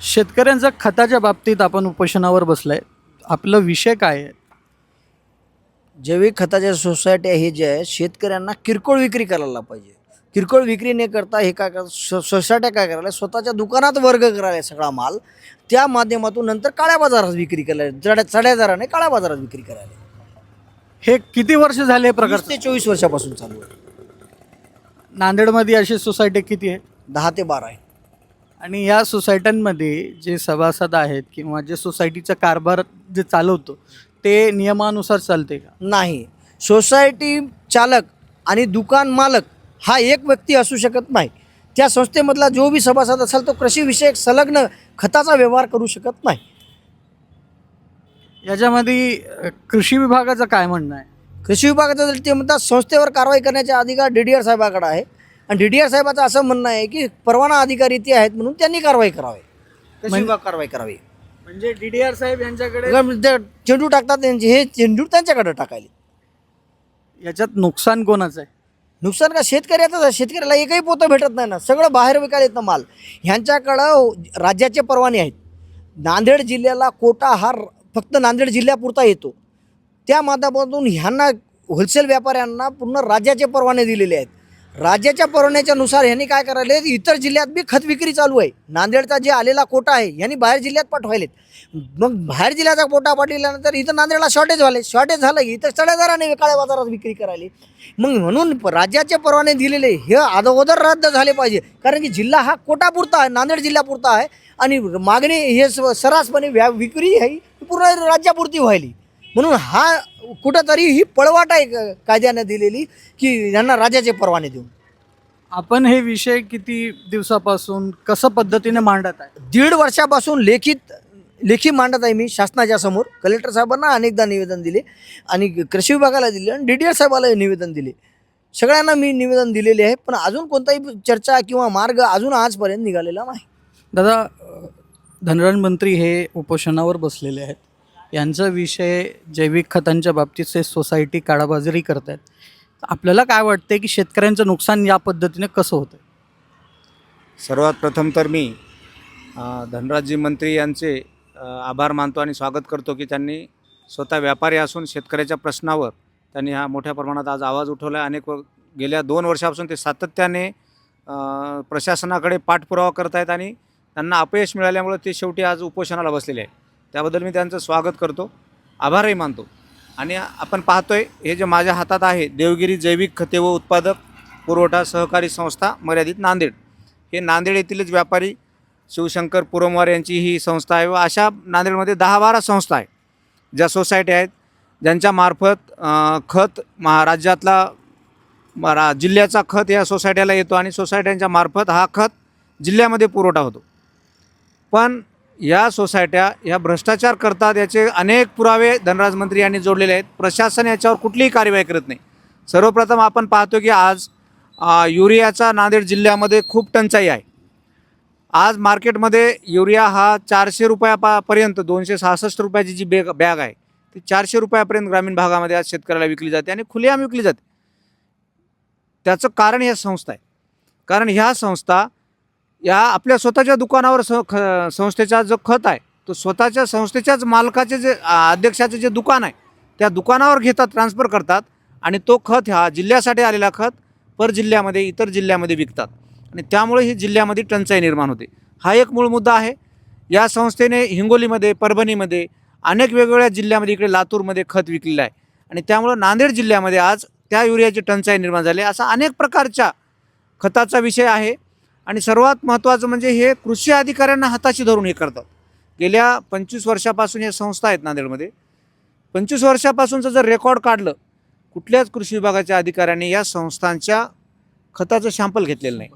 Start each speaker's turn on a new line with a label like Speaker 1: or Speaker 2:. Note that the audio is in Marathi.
Speaker 1: शेतकऱ्यांचा खताच्या बाबतीत आपण उपोषणावर बसलाय. आपलं विषय काय आहे?
Speaker 2: जैविक खताच्या सोसायट्या हे जे आहे शेतकऱ्यांना किरकोळ विक्री करायला पाहिजे. किरकोळ विक्री न करता हे काय सो सोसायट्या काय करायला स्वतःच्या दुकानात वर्ग करायला सगळा माल त्या माध्यमातून नंतर काळ्या बाजारात विक्री करायला चढ्या चढ्या दराने काळ्या बाजारात विक्री करायला.
Speaker 1: हे किती वर्ष झाले प्रकार
Speaker 2: वीस ते चोवीस वर्षापासून चालू आहे.
Speaker 1: नांदेडमध्ये अशी सोसायटी किती आहे?
Speaker 2: दहा ते बारा आहे.
Speaker 1: आणि या सोसायट्यांमध्ये जे सभासद आहेत किंवा जे सोसायटीचा कारभार जे चालवतो ते नियमानुसार चालते का?
Speaker 2: नाही. सोसायटी चालक आणि दुकान मालक हा एक व्यक्ती असू शकत नाही. त्या संस्थेमधला जो बी सभासद असेल तो कृषीविषयक संलग्न खताचा व्यवहार करू शकत नाही.
Speaker 1: याच्यामध्ये कृषी विभागाचं काय म्हणणं आहे?
Speaker 2: कृषी विभागाचं ते म्हणतात संस्थेवर कारवाई करण्याचा अधिकार डी डी आर साहेबाकडे आहे. आणि डी डी आर साहेबाचं असं म्हणणं आहे की परवाना अधिकारी ते आहेत म्हणून त्यांनी कारवाई करावी. कृषी
Speaker 1: म्हण-
Speaker 2: विभाग कारवाई करावी.
Speaker 1: म्हणजे डी डी आर साहेब यांच्याकडे
Speaker 2: चेंडू टाकतात त्यांचे हे चेंडू त्यांच्याकडे टाकायले.
Speaker 1: याच्यात नुकसान कोणाचं आहे?
Speaker 2: नुकसान का? शेतकऱ्याचंच आहे शेतकऱ्याला एकही पोतं भेटत नाही ना. सगळं बाहेर विकायला येतं माल. ह्यांच्याकडं राज्याचे परवाने आहेत. नांदेड जिल्ह्याला कोटा हा फक्त नांदेड जिल्ह्यापुरता येतो. त्या माध्यमातून ह्यांना होलसेल व्यापाऱ्यांना पूर्ण राज्याचे परवाने दिलेले आहेत. राज्याच्या परवान्याच्या नुसार ह्यांनी काय करायले? इतर जिल्ह्यात बी खत विक्री चालू आहे. नांदेडचा जे आलेला कोटा आहे यांनी बाहेर जिल्ह्यात पाठवायलेत. मग बाहेर जिल्ह्याचा कोटा पाठवल्यानंतर इथं नांदेडला शॉर्टेज झाले. शॉर्टेज झालं की इथं चढ्या दराने काळ्या बाजारात विक्री करायली. मग म्हणून प- राज्याचे परवाने दिलेले हे अगोदर रद्द झाले पाहिजे. कारण की जिल्हा हा कोटापुरता आहे नांदेड जिल्ह्यापुरता आहे. आणि मागणी हे स- सर्रासपणे व्या विक्री आहे ही पूर्ण राज्यापुरती व्हायली. म्हणून हा कुठंतरी ही पळवाट आहे कायद्याने दिलेली की यांना राज्याचे परवाने देऊन.
Speaker 1: आपण हे विषय किती दिवसापासून कसं पद्धतीने मांडत आहे?
Speaker 2: दीड वर्षापासून लेखित लेखी मांडत आहे मी शासनाच्या समोर कलेक्टर साहेबांना अनेकदा निवेदन दिले आणि कृषी विभागाला दिले आणि डी डी साहेबाला निवेदन दिले. सगळ्यांना मी निवेदन दिलेले आहे पण अजून कोणताही चर्चा किंवा मार्ग अजून आजपर्यंत निघालेला नाही.
Speaker 1: दादा अ, धनराज मंत्री हे उपोषणावर बसलेले आहेत. यांचा विषय जैविक खतांच्या बाबतीत ते सोसायटी काळाबाजारी करत आहेत आपल्याला काय वाटते की शेतकऱ्यांचं नुकसान या पद्धतीने कसं होतं
Speaker 3: सर्वात प्रथम तर मी धनराजजी मंत्री यांचे आभार मानतो आणि स्वागत करतो की त्यांनी स्वतः व्यापारी असून शेतकऱ्याच्या प्रश्नावर त्यांनी हा मोठ्या प्रमाणात आज आवाज उठवला आहे अनेक व- गेल्या दोन वर्षापासून ते सातत्याने प्रशासनाकडे पाठपुरावा करत आहेत आणि त्यांना अपयश मिळाल्यामुळे ते शेवटी आज उपोषणाला बसलेले आहे त्याबद्दल मी त्यांचं स्वागत करतो. आभारही मानतो. आणि आपण पाहतोय हे जे माझ्या हातात आहे देवगिरी जैविक खते व उत्पादक पुरवठा सहकारी संस्था मर्यादित नांदेड. हे नांदेड येथीलच व्यापारी शिवशंकर पुरमवार यांची ही संस्था आहे व अशा नांदेडमध्ये दहा बारा संस्था आहे ज्या सोसायटी आहेत ज्यांच्या मार्फत खत महाराज्यातला रा जिल्ह्याचा खत या सोसायट्याला येतो आणि सोसायट्यांच्या मार्फत हा खत जिल्ह्यामध्ये पुरवठा होतो. पण या सोसायट्या ह्या भ्रष्टाचार करतात याचे अनेक पुरावे धनराज मंत्री यांनी जोडलेले आहेत. प्रशासन याच्यावर कुठलीही कार्यवाही करत नाही. सर्वप्रथम आपण पाहतो की आज युरियाचा नांदेड जिल्ह्यामध्ये खूप टंचाई आहे. आज मार्केटमध्ये युरिया हा चारशे रुपयापापर्यंत दोनशे सहासष्ट रुपयाची जी बॅग बॅग आहे ती चारशे रुपयापर्यंत ग्रामीण भागामध्ये आज शेतकऱ्याला विकली जाते आणि खुलेआम विकली जाते. त्याचं कारण ह्या संस्था आहे. कारण ह्या संस्था या आपल्या स्वतःच्या दुकानावर स ख संस्थेचा जो खत आहे तो स्वतःच्या संस्थेच्याच मालकाचे जे अध्यक्षाचे जे दुकान आहे त्या दुकानावर घेतात ट्रान्सफर करतात आणि तो खत हा जिल्ह्यासाठी आलेला खत पर जिल्ह्यामध्ये इतर जिल्ह्यामध्ये विकतात. आणि त्यामुळे ही जिल्ह्यामध्ये टंचाई निर्माण होते. हा एक मूळ मुद्दा आहे. या संस्थेने हिंगोलीमध्ये परभणीमध्ये अनेक वेगवेगळ्या जिल्ह्यामध्ये इकडे लातूरमध्ये खत विकलेलं आहे. आणि त्यामुळं नांदेड जिल्ह्यामध्ये आज त्या युरियाची टंचाई निर्माण झाली असा अनेक प्रकारच्या खताचा विषय आहे. आणि सर्वात महत्त्वाचं म्हणजे हे कृषी अधिकाऱ्यांना हाताशी धरून हे करतात. गेल्या पंचवीस वर्षापासून या संस्था आहेत नांदेडमध्ये. पंचवीस वर्षापासूनचं जर रेकॉर्ड काढलं कुठल्याच कृषी विभागाच्या अधिकाऱ्यांनी या संस्थांच्या खताचं शॅम्पल घेतलेलं नाही.